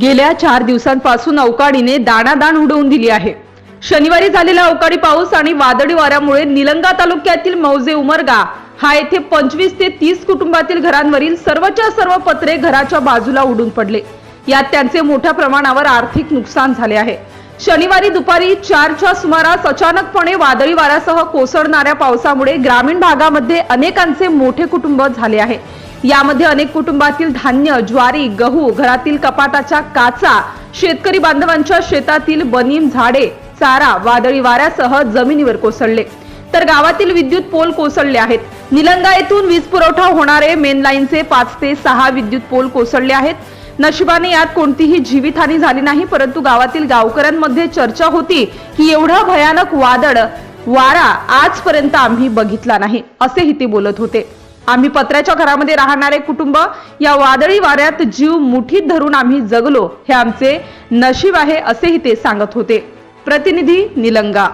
गेल्या चार दिवसांपासून अवकाळीने दाणादाण उडवून दिली आहे. शनिवारी झालेला अवकाळी पाऊस आणि वादळी वाऱ्यामुळे निलंगा तालुक्यातील मौजे उमरगा हा येथे पंचवीस ते तीस कुटुंबातील घरांवरील सर्वच्या सर्व पत्रे घराच्या बाजूला उडून पडले. यात त्यांचे मोठ्या प्रमाणावर आर्थिक नुकसान झाले आहे. शनिवारी दुपारी चारच्या सुमारास अचानकपणे वादळी वाऱ्यासह कोसळणाऱ्या पावसामुळे ग्रामीण भागामध्ये अनेकांचे मोठे कुटुंब झाले आहे. यामध्ये अनेक कुटुंबातील धान्य ज्वारी गहू घरातील कपाटाच्या काचा शेतकरी बांधवांच्या शेतातील बनीम झाडे चारा वादळी वाऱ्यासह जमिनीवर कोसळले. तर गावातील विद्युत पोल कोसळले आहेत. निलंगा येथून वीज पुरवठा होणारे मेन लाईनचे पाच ते सहा विद्युत पोल कोसळले आहेत. नशिबाने यात कोणतीही जीवितहानी झाली नाही परंतु गावातील गावकऱ्यांमध्ये चर्चा होती की एवढा भयानक वादळ वारा आजपर्यंत आम्ही बघितला नाही असेही ते बोलत होते. आम्ही पत्र्याच्या घरामध्ये राहणारे कुटुंब या वादळी वाऱ्यात जीव मुठीत धरून आम्ही जगलो हे आमचे नशीब आहे असेही ते सांगत होते. प्रतिनिधी निलंगा.